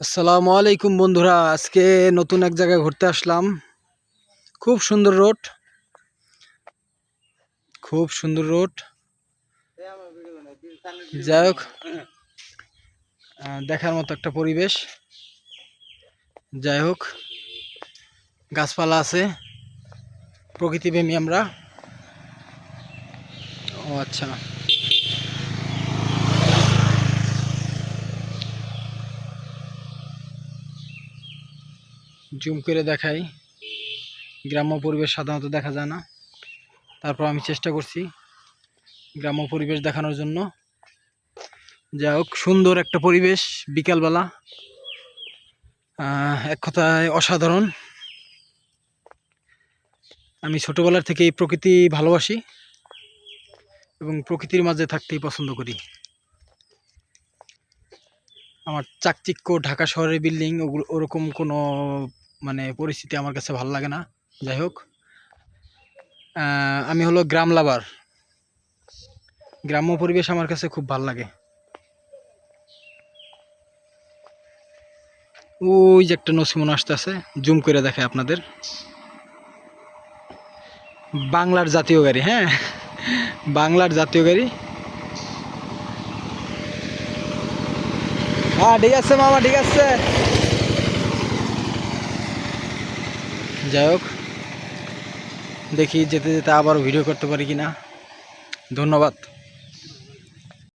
আসসালামু আলাইকুম বন্ধুরা, আজকে নতুন এক জায়গায় ঘুরতে আসলাম। খুব সুন্দর রোড। খুব সুন্দর রোড। যাই হোক দেখার মতো একটা পরিবেশ। যাই হোক, গাছপালা আছে, প্রকৃতিপ্রেমী আমরা। ও আচ্ছা। জুম করে দেখাই। গ্রাম্য পরিবেশ সাধারণত দেখা যায় না। তারপর আমি চেষ্টা করছি গ্রাম্য পরিবেশ দেখানোর জন্য। যাই হোক, সুন্দর একটা পরিবেশ বিকালবেলা। এক কথায় অসাধারণ। আমি ছোটোবেলার থেকেই প্রকৃতি ভালোবাসি এবং প্রকৃতির মাঝে থাকতেই পছন্দ করি। আমার চাকচিক্য ঢাকা শহরের বিল্ডিং ওরকম কোনো মানে পরিস্থিতি আমার কাছে ভালো লাগে না। যাই হোক আমি হলো গ্রাম লাভার। গ্রাম্য পরিবেশ আমার কাছে খুব ভালো লাগে। ওই যে একটা নসিমন আসতেছে, জুম করে দেখে আপনাদের। বাংলার জাতীয় গাড়ি হ্যাঁ? বাংলার জাতীয় গাড়ি। হ্যাঁ ঠিক আছে মামা, ঠিক আছে। যাই হোক দেখি যেতে যেতে আবার ভিডিও করতে পারি কি না ধন্যবাদ।